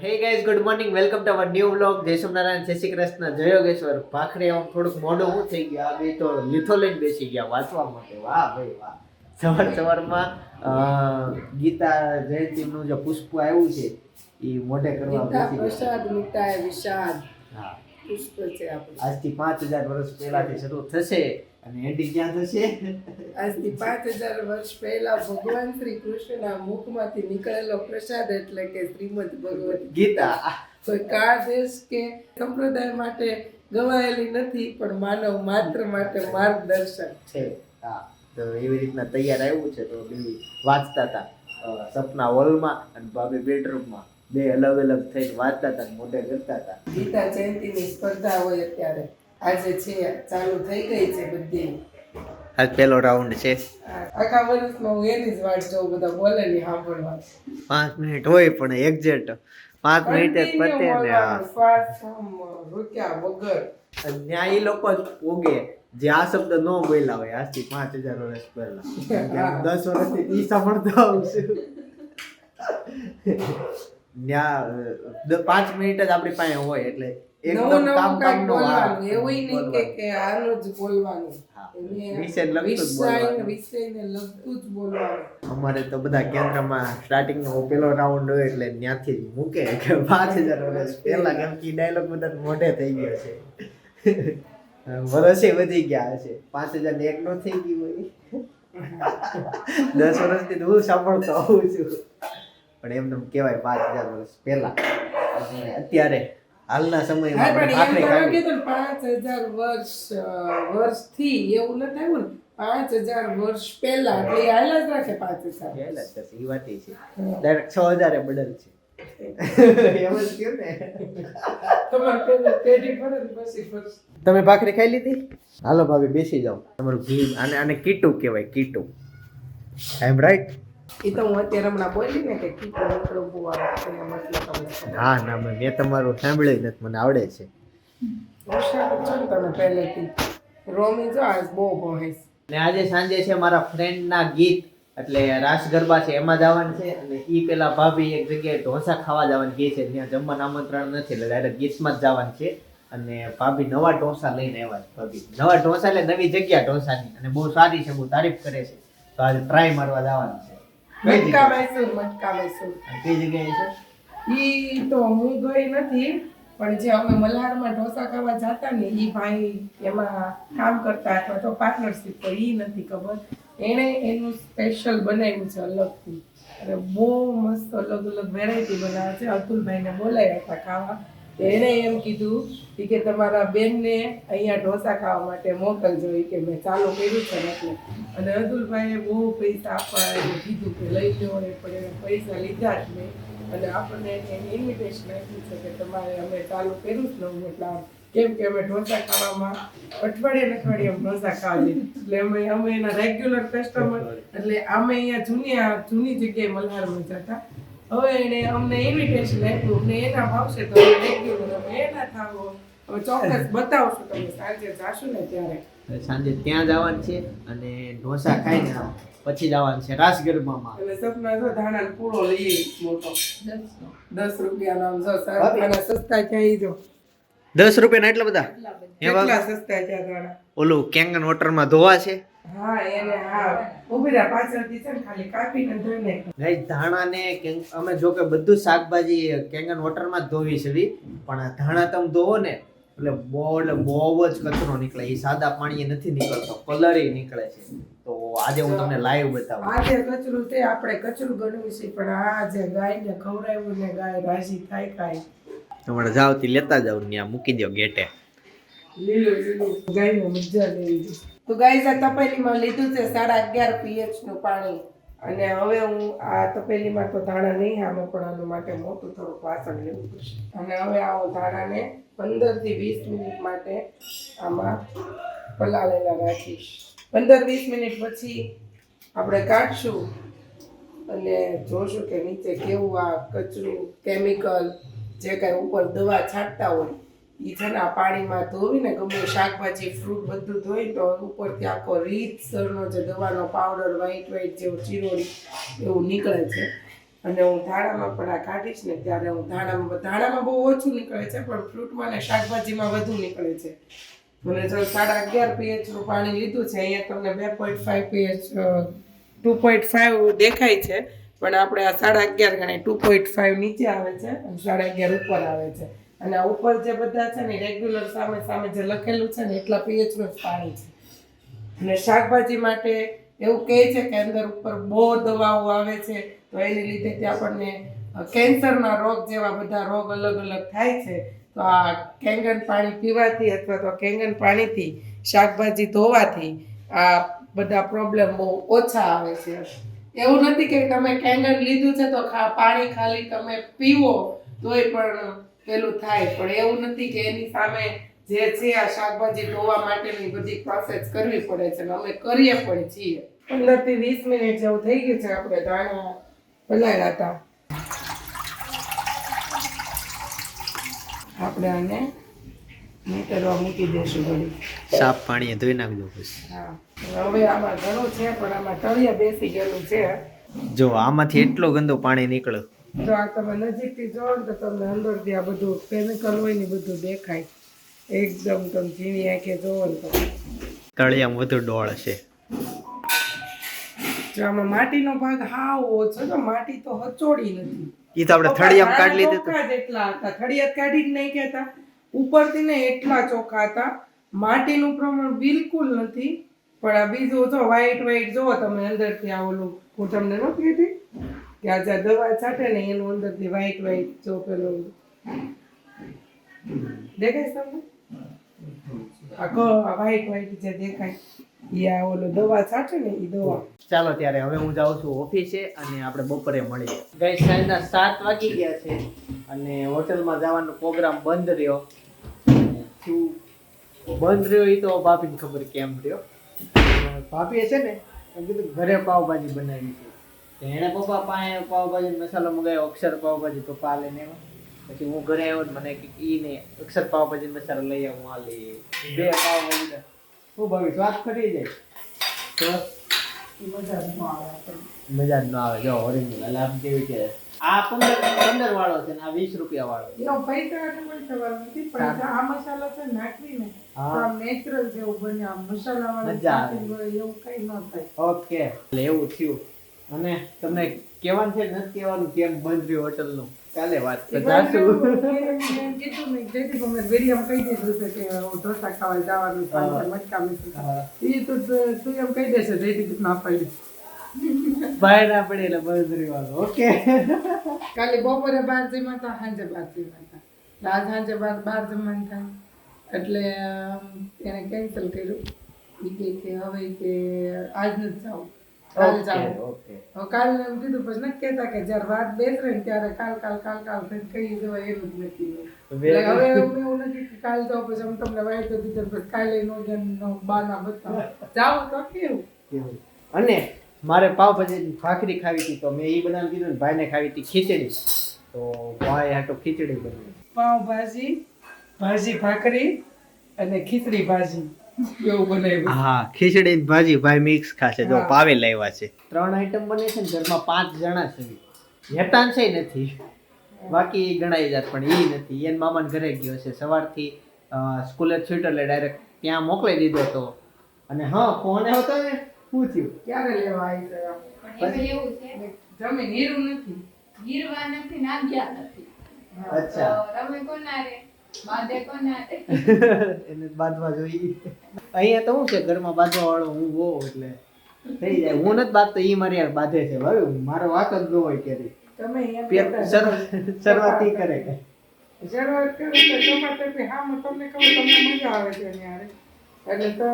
Hey guys good morning welcome to our new blog જય સોમનારાયણ જય શ્રી કૃષ્ણ જય યોગેશ્વર ભાખરી આમ થોડુંક મોડું હું થઈ ગયા. બે તો લીથો લઈને બેસી ગયા વાંચવા માટે. વાહ ભાઈ વાહ. સવાર સવારમાં ગીતા જયંતિનું જે પુષ્પ આવ્યું છે એ મોઢે કરવા બેસી પ્રસાદ મિટાય વિષાદ. હા. પુષ્પ છે આજથી પાંચ હજાર વર્ષ પહેલાથી શરૂ થશે. અને એન્ડિંગ ક્યાં થશે? આજથી પાંચ હજાર વર્ષ પહેલા ભગવાન શ્રી કૃષ્ણના મુખમાંથી નીકળેલો પ્રસાદ એટલે કે શ્રીમદ ભગવત ગીતા. કોઈ કાળ દેશ કે સંપ્રદાય માટે ગવાયેલી નથી પણ માનવ માત્ર માટે માર્ગદર્શક છે. હા તો એવી રીતના તૈયાર આવ્યું છે તો બે વાંચતા હતા. સપના હોલમાં અને ભાભી બેડરૂમમાં. બે અલગ અલગ થઈને વાંચતા હતા મોઢે કરતા હતા. ગીતા જયંતિની સ્પર્ધા હોય અત્યારે. આજે છે ચાલુ થઈ ગઈ છે બધી. આજ પહેલો રાઉન્ડ છે. આખા વર્ષમાં હું એની જ વાટ જોઉં બધા બોલે ની સાંભળવા. પાંચ મિનિટ હોય પણ એક્ઝેક્ટ પાંચ મિનિટ જ પતે ને રોક્યા વગર. ત્યાં એ લોકો જ ઉગે. જે આ શબ્દ ન બોલ્યા હોય આજથી પાંચ હજાર વર્ષ પહેલા. દસ વર્ષથી ઈ સાંભળતો આવશે ત્યાં પાંચ મિનિટ જ આપણી પાસે હોય એટલે એકદમ કામ એવું નહીં કે કે આનું જ બોલવાનું. અમારે તો બધા કેન્દ્રમાં સ્ટાર્ટિંગ નો પેલો રાઉન્ડ હોય એટલે ત્યાંથી મૂકે કે પાંચ હજાર વર્ષ પહેલા કેમ કે ડાયલોગ બધા મોઢે થઈ ગયો છે. વર્ષે વધી ગયા છે પાંચ હજાર ને એક નો થઈ ગયું હોય. દસ વર્ષથી હું સાંભળતો આવું છું. પણ એમને કહેવાય પાંચ હજાર વર્ષ પહેલા. અત્યારે હાલના સમયમાં એમ પાંચ હજાર વર્ષ વર્ષથી એવું નથી આવ્યું ને? પાંચ હજાર વર્ષ પહેલા એટલે એ હાલ્યા જ રાખે પાંચ હજાર હાલ જ થશે, એ વાત છે. ડાયરેક્ટ છ હજારે બદલ છે. એમ. તમે ભાખરી ખાઈ લીધી? હાલો ભાભી બેસી જાઓ. તમારું ઘી આને આને કીટુ કહેવાય કીટુ. આઈ રાઈટ એ તો હું અત્યારે હમણાં બોલી ને કે કીકો નીકળો મતલબ તમને હા ના મેં તમારું સાંભળ્યું નથી મને આવડે છે. હોશિયાર છો ને તમે પહેલેથી. રોમી જો આજ બહુ ભણેશ ને આજે સાંજે છે મારા ફ્રેન્ડના ગીત એટલે રાસ ગરબા છે એમાં જવાનું છે અને ઈ પેલા ભાભી એક જગ્યાએ ઢોસા ખાવા જવાનું કહે છે ત્યાં જમવાનું આમંત્રણ નથી એટલે ડાયરેક્ટ ગીતમાં જ જવાનું છે. અને ભાભી નવા ઢોસા લઈને આવ્યા છે ભાભી. નવા ઢોસા એટલે નવી જગ્યા ઢોસાની અને બહુ સારી છે બહુ તારીફ કરે છે. તો આજે ટ્રાય મારવા જવાનું છે. મટકા? મૈસૂર મટકા મૈસૂર. કઈ જગ્યાએ છે? ઈ તો હું ગઈ નથી પણ જે અમે મલ્હારમાં ઢોસા ખાવા જતા ને એ ભાઈ એમાં કામ કરતા અથવા તો પાર્ટનરશિપ તો એ નથી ખબર. એણે એનું સ્પેશિયલ બનાવ્યું છે અલગથી. અને બહુ મસ્ત અલગ અલગ વેરાયટી બનાવે છે. અતુલભાઈને બોલાવ્યા હતા ખાવા. એણે એમ કીધું કે તમારા બેનને અહીંયા ઢોસા ખાવા માટે મોકલજો. કે મેં ચાલુ કર્યું છે એટલે. અને અતુલભાઈએ બહુ પૈસા આપવા કીધું કે લઈ લો એ પણ એને પૈસા લીધા જ નહીં. અને આપણને એને ઇન્વિટેશન આપ્યું છે કે તમારે અમે ચાલુ કર્યું જ નવું એટલે કેમ કે અમે ઢોસા ખાવામાં અઠવાડિયે અઠવાડિયે અમે ઢોસા ખાવા એટલે અમે અમે એના રેગ્યુલર કસ્ટમર એટલે અમે અહીંયા જૂની જૂની જગ્યાએ મલ્હારમાં જતા. હવે એને અમને ઇન્વિટેશન આપ્યું. અમને એના ભાવશે તો રેગ્યુલર અમે એના થાવો. હવે ચોક્કસ બતાવશું તમે સાંજે જાશું ને ત્યારે. સાંજે ત્યાં જવાનું છે અને ઢોસા ખાઈને પછી જવાનું છે રાસ ગરબામાં એટલે સપના જો ધાણા પૂળો લઈએ મોટો. દસ રૂપિયા નામ જો સારા સસ્તા ક્યાંય જો. દસ રૂપિયાના એટલા બધા? એટલા સસ્તા છે ઓલું કેંગન વોટરમાં ધોવા છે? હા એને હા. ઊભી રહ્યા પાછળથી છે ને ખાલી કાપીને ધોઈ ગાઈસ ધાણાને અમે જો કે બધું શાકભાજી કેંગન વોટરમાં જ ધોવી છે પણ આ ધાણા તમે ધોવો ને એટલે બહુ એટલે બહુ જ કચરો નીકળે. એ સાદા પાણીએ નથી નીકળતો કલર નીકળે છે. તો આજે હું તમને લાઈવ બતાવું. આજે કચરું તે આપણે કચરું ગણવું છે પણ આ જે ગાયને ખવડાવ્યું ને ગાય રાજી થાય ખાય તમારે જાવથી લેતા જાવ ત્યાં મૂકી દો ગેટે. લીલું લીલું. ગાયનું મજા લેવી તો ગાય આ તપેલીમાં લીધું છે સાડા અગિયાર પીએચનું પાણી. અને હવે હું આ તપેલીમાં તો ધાણા નહીં આમાં પણ આનું માટે મોટું થોડુંક વાસણ લેવું પડશે. અને હવે આ હું ધાણાને પંદરથી વીસ મિનિટ માટે આમાં પલાળેલા રાખીશ. પંદર વીસ મિનિટ પછી આપણે કાઢશું અને જોશું કે નીચે કેવું આ કચરું કેમિકલ જે કાંઈ ઉપર દવા છાંટતા હોય. એ છે ને પાણીમાં ધોવીને ગમે શાકભાજી ફ્રૂટ બધું ધોઈ તો ઉપરથી આખો રીતસરનો જે દવાનો પાવડર વ્હાઈટ વ્હાઈટ જેવો ચીરોડી એવું નીકળે છે. અને હું ધાણામાં પણ આ કાઢીશ ને ત્યારે હું ધાણામાં ધાણામાં બહુ ઓછું નીકળે છે, પણ ફ્રૂટમાં ને શાકભાજીમાં વધુ નીકળે છે. મને જો સાડા અગિયાર પીએચનું પાણી લીધું છે, અહીંયા તમને બે point five pH two point five દેખાય છે, પણ આપણે આ સાડા અગિયાર ગણાય ટુ પોઈન્ટ ફાઈવ નીચે આવે છે અને સાડા અગિયાર ઉપર આવે છે. અને ઉપર જે બધા છે ને રેગ્યુલર સામે સામે જે લખેલું છે ને, એટલા pH નું જ પાણી છે. અને શાકભાજી માટે એવું કહે છે કે અંદર ઉપર બહુ દવાઓ આવે છે, તો એને લીધે તે આપણને કેન્સરના રોગ જેવા બધા રોગ અલગ અલગ થાય છે. તો આ કેંગન પાણી પીવાથી અથવા તો કેંગન પાણીથી, શાકભાજી ધોવાથી આ બધા પ્રોબ્લેમ બહુ ઓછા આવે છે. એવું નથી કે તમે કેંગન લીધું છે તો પાણી ખાલી તમે પીવો, તોય પણ પેલું થાય. પણ એવું નથી કે એની સામે જે છે આ શાકભાજી ધોવા માટેની બધી પ્રોસેસ કરવી પડે છે અમે કરીએ પણ છીએ. પંદરથી વીસ મિનિટ જેવું થઈ ગયું છે આપણે દાણા પલાળ્યા હતા. આપણે આને નીતરવા મૂકી દેશું ઘડી સાફ પાણીએ ધોઈ નાખજો પછી હા હવે આમાં ઘણું છે પણ આમાં તળિયા બેસી ગયેલું છે. જો આમાંથી એટલો ગંદો પાણી નીકળે. જો આ તમે નજીકથી જોવો ને તો તમને અંદરથી આ બધું કેમિકલ હોય ને બધું દેખાય. એકદમ તમે ઝીણી આંખે જોવો ને તો. તળિયામાં વધુ ડોળ છે. જો આમાં માટીનો ભાગ હાવ ઓછો તો માટી તો હચોડી નથી. એ તો આપણે થળિયામાં કાઢી લીધી તો. એટલા હતા. થળિયા કાઢી જ નહીં કહેતા. ઉપરથી ને એટલા ચોખા હતા. માટીનું પ્રમાણ બિલકુલ નથી. પણ આ બીજું જો વ્હાઈટ વ્હાઈટ જુઓ તમે અંદરથી આ ઓલું હું તમને નથી કહેતી કે આ જે દવા છાંટે ને એનું અંદરથી વ્હાઈટ વ્હાઈટ જો પેલું દેખાય તમને? આ ક વ્હાઈટ વ્હાઈટ જે દેખાય એ આ ઓલો દવા છાંટે ને એ દવા. ચાલો ત્યારે હવે હું જાઉં છું ઓફિસે અને આપણે બપોરે મળીએ. ગઈ સાંજના સાત વાગી ગયા છે અને હોટલમાં જવાનો પ્રોગ્રામ બંધ રહ્યો. શું બંધ રહ્યો એ તો ભાભીને ખબર કેમ રહ્યો. ભાભીએ છે ને એમ કીધું ઘરે પાવભાજી બનાવી છે. એણે પપ્પા પાસે પાવભાજી મસાલો મંગાવ્યો અક્ષર પાવભાજી પપ્પા લઈને ને પછી હું ઘરે આવ્યો મને કે ઈ ને અક્ષર પાવભાજી મસાલો લઈ આવું આ લઈ બે પાવભાજી હું ભાવી સ્વાદ ખટી જાય. તો? મજા ન આવે. જ ન આવે જો ઓરિજિનલ આમ કેવી કે આ પંદર પંદર વાળો છે ને આ વીસ રૂપિયા વાળો એનો પૈસા કોઈ સવાલ નથી પણ આ મસાલો છે નાખીને નાખવી ને આમ નેચરલ જેવું બને આમ મસાલા વાળા મજા આવે. એવું કઈ ન થાય. ઓકે. એટલે એવું થયું. અને તમને કેવાનું છે નથી કેવાનું કેમ બંધ રહ્યું કાલે વાત કીધું ને જયદીપ અમે વિડીયોમાં કહી દીધું છે કે હું ઢોસા ખાવા જવાનું છે મટકા મીઠું. એ તો તું તું એમ કહી દેશે જયદીપ ના પાડી. બહાર ના પડે એટલે બંધ રહેવાનું ઓકે. કાલે બપોરે બાર જમ્યા હતા સાંજે બાર જમ્યા હતા. આજ સાંજે બાર બાર જમવાનું થાય એટલે એને કેન્સલ કર્યું. એ કે હવે કે આજ નથી જાવું. કાલે જાવું હવે કાલ એમ કીધું પછી નથી કહેતા કે જ્યારે વાત બેસે ને ત્યારે કાલ કાલ કાલ કાલ થઈને કહી જવાય એનું જ નથી હવે અમે એવું નથી કે કાલ જાઓ પછી અમે તમને વાઈટ તો દીધો પછી કાલે નો નો બાના બતાવો. જાઓ તો કેવું? અને મારે પાવભાજી ભાખરી ખાવી હતી તો મેં એ બનાવી કીધું ને ભાઈને ખાવી હતી ખીચડી. તો ભાઈ હાટો ખીચડી બનાવી. પાવ ભાજી ભાજી ભાખરી અને ખીચડી ભાજી. હા ખીચડી ને ભાજી ભાઈ મિક્સ ખાશે. જો. પાવે લાવ્યા છે. ત્રણ આઈટમ બને છે ને ઘરમાં પાંચ જણા છે. હેતાન છે નથી. બાકી ગણાઈ જાત પણ એ નથી. એન મામાને ઘરે ગયો છે. સવારથી સ્કૂલે છૂટ્યો એટલે ડાયરેક્ટ ત્યાં મોકલી દીધો હતો. અને હા ફોન હતો ને પૂછ્યું. ક્યારે લેવા આવી છે જમીન હીરું નથી. ગીરવા નથી નાગ્યા નથી. અચ્છા. કોના રે? એને બાંધવા જોઈએ. અહીંયા તો શું છે ઘરમાં બાંધવા વાળો હું હોઉં એટલે થઈ જાય. હું નથી બાંધતો એ મારી યાર બાંધે છે. હવે મારો વાક જ ન હોય ક્યારેય. તમે શરૂઆત ઈ કરે. કે શરૂઆત કરો તો હા તમને ખબર તમને મજા આવે છે ન્યારે એટલે તો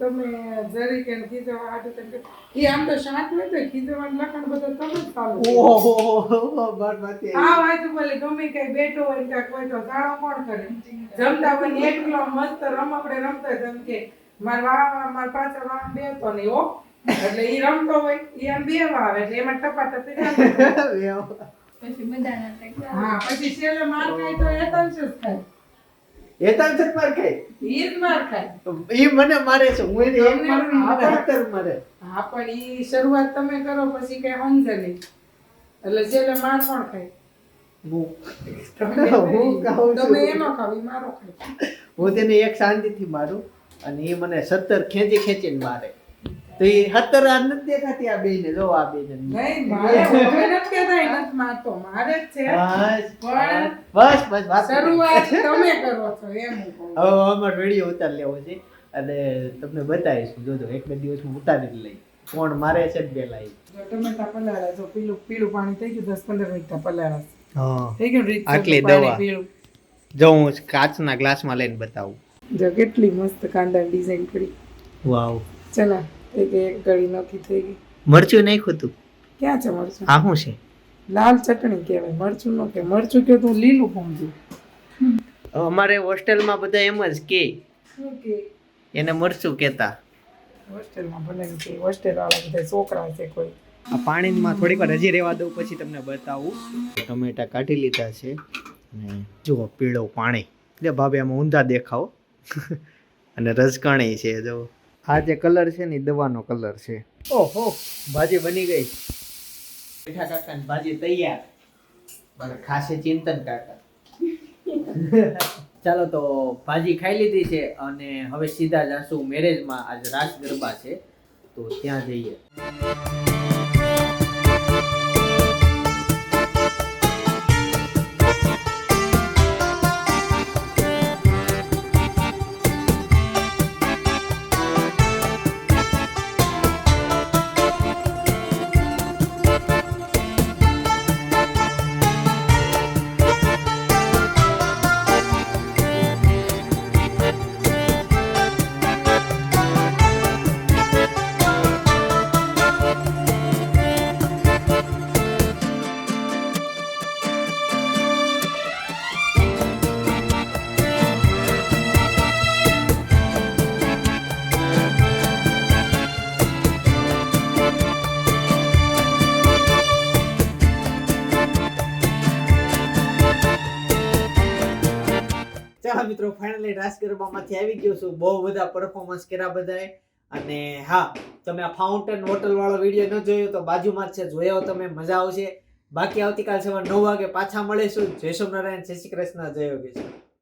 તમે જરી કે કીધો તેમ કે એ આમ તો શાંત હોય તો ખીજવાનું લખણ બધું તમે જ ચાલુ. ઓહો બાર બાતી આ વાત ભલે ગમે કઈ બેઠો હોય કાંઈક હોય તો ગાળો કોણ કરે? જમતા હોય ને એકલો મસ્ત રમકડે રમતો હોય તો એમ કે માર વાહ માર પાછળ વાવા બે તો નહીં હો. એટલે એ રમતો હોય એ આમ બેવા આવે એટલે એમાં ટપા ટપી જાય. પછી ના થાય હા પછી છેલ્લે માર ખાય તો એ તંશ જ ખાય એ માર ખાય ઈ જ માર ખાય. ઈ મને મારે છે હું એને એક મારું મને હતર મારે. હા પણ ઈ શરૂઆત તમે કરો પછી કઈ સમજે નહીં. એટલે છેલ્લે માર કોણ ખાય? હું. ખાય. તેને એક શાંતિથી મારું અને એ મને સત્તર ખેંચી ખેંચીને મારે. તો એ હતર આ નથી દેખાતી આ બેને જો આ બેને. નહીં મારે હવે નથી કહેતા એ નથી મારતો મારે જ છે. બસ બસ બસ વાત શરૂઆત તમે કરો છો એમ હું કહું. હવે અમાર વીડિયો ઉતાર લેવો છે અને તમને બતાવીશું. જોજો એક બે દિવસમાં ઉતારી જ લઈ કોણ મારે છે બે લાઈ ટમેટા પલાળા જો પીલું પીળું પાણી થઈ ગયું દસ પંદર મિનિટ પલાળા. હા. થઈ ગયું રીત આટલી દવા. જો હું કાચના ગ્લાસમાં લઈને બતાવું. જો કેટલી મસ્ત કાંદા ડિઝાઇન કરી વાવ. ચલા. એક એક ગળી નોખી થઈ ગઈ. મરચું નાખ્યું તું ક્યાં છે મરચું? આ શું છે? લાલ ચટણી કહેવાય મરચું નો કે મરચું કે તું લીલું સમજુ. અમારે હોસ્ટેલમાં બધા એમ જ કે શું કે? એને મરચું કહેતા. હોસ્ટેલમાં ભલે છે હોસ્ટેલ વાળા બધા છોકરા છે કોઈ. આ પાણીમાં થોડીક વાર હજી રહેવા દઉં પછી તમને બતાવું. ટમેટા કાઢી લીધા છે અને જુઓ પીળો પાણી. એટલે ભાભી આમાં ઊંધા દેખાવ. અને રજકણી છે જો આ જે કલર છે ને દવાનો કલર છે. ઓહો ભાજી બની ગઈ. મીઠા કાકા ભાજી તૈયાર. પણ ખાસે ચિંતન કાકા. ચાલો તો ભાજી ખાઈ લીધી છે અને હવે સીધા જાશું મેરેજમાં. આજ રાસ ગરબા છે. તો ત્યાં જઈએ. ચાલો મિત્રો ફાઇનલી રાસ ગરબામાંથી આવી ગયો છું. બહુ બધા પરફોર્મન્સ કર્યા બધાએ. અને હા, તમે આ ફાઉન્ટેન હોટલ વાળો વીડિયો ન જોયો તો બાજુમાં છે. જોયો તમે, મજા આવશે. બાકી આવતીકાલ સવારે નવ વાગે પાછા મળીશું. જય સોમનારાયણ જય શ્રી કૃષ્ણ, જય યોગેશ્વર.